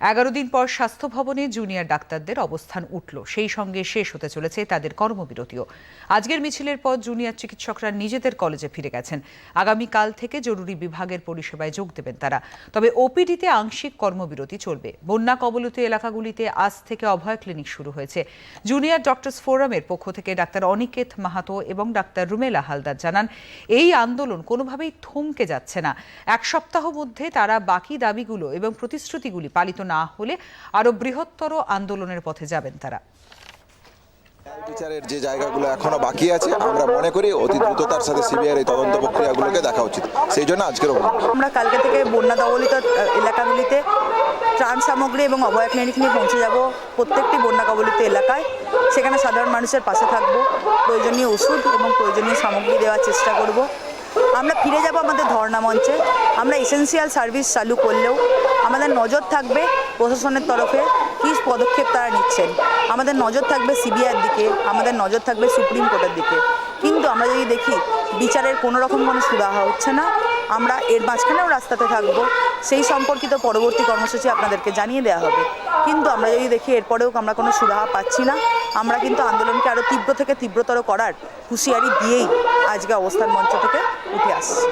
এগারো দিন পর স্বাস্থ্য ভবনে জুনিয়র ডাক্তারদের অবস্থান উঠল। সেই সঙ্গে শেষ হতে চলেছে তাদের কর্মবিরতিও। আজকের মিছিলের পর জুনিয়র চিকিৎসকরা নিজেদের কলেজে ফিরে গেছেন। আগামীকাল থেকে জরুরি বিভাগের পরিষেবায় যোগ দেবেন তারা। তবে ওপিডিতে আংশিক কর্মবিরতি চলবে। বন্যা কবলিত এলাকাগুলিতে আজ থেকে অভয় ক্লিনিক শুরু হয়েছে। জুনিয়র ডক্টরস ফোরামের পক্ষ থেকে ডাক্তার অনিকেত মাহাতো এবং ডাক্তার রুমেলা হালদার জানান, এই আন্দোলন কোনোভাবেই থমকে যাচ্ছে না। এক সপ্তাহ মধ্যে তারা বাকি দাবিগুলো এবং প্রতিশ্রুতিগুলি পালিত না হলে আরও বৃহত্তর আন্দোলনের পথে যাবেন তারা। বিচারের যে জায়গাগুলো এখনও বাকি আছে আমরা মনে করি অতি দ্রুততার সাথে সিবিআই এই তদন্ত প্রক্রিয়াগুলোকে দেখা উচিত। সেই জন্য আজকের। আমরা কালকে থেকে বন্যা দবলিত এলাকাগুলিতে ত্রাণ সামগ্রী এবং অভয় ক্লিনিক নিয়ে পৌঁছে যাব। প্রত্যেকটি বন্যা কবলিত এলাকায়। সেখানে সাধারণ মানুষের পাশে থাকব। প্রয়োজনীয় ওষুধ এবং প্রয়োজনীয় সামগ্রী দেওয়ার চেষ্টা করব। আমরা ফিরে যাব আমাদের ধর্ণা মঞ্চে। আমরা এসেন্সিয়াল সার্ভিস চালু করলেও আমাদের নজর থাকবে প্রশাসনের তরফে কী পদক্ষেপ তারা নিচ্ছেন। আমাদের নজর থাকবে সিবিআইয়ের দিকে, আমাদের নজর থাকবে সুপ্রিম কোর্টের দিকে। কিন্তু আমরা যদি দেখি, বিচারের কোনো রকম কোনো সুরাহা হচ্ছে না, আমরা এর মাঝখানেও রাস্তাতে থাকব। সেই সম্পর্কিত পরবর্তী কর্মসূচি আপনাদেরকে জানিয়ে দেওয়া হবে। কিন্তু আমরা যদি দেখি, এরপরেও আমরা কোনো সুরাহা পাচ্ছি না। আমরা কিন্তু আন্দোলনকে আরও তীব্র থেকে তীব্রতর করার হুঁশিয়ারি দিয়েই আজকে অবস্থান মঞ্চ থেকে উঠে আসছি।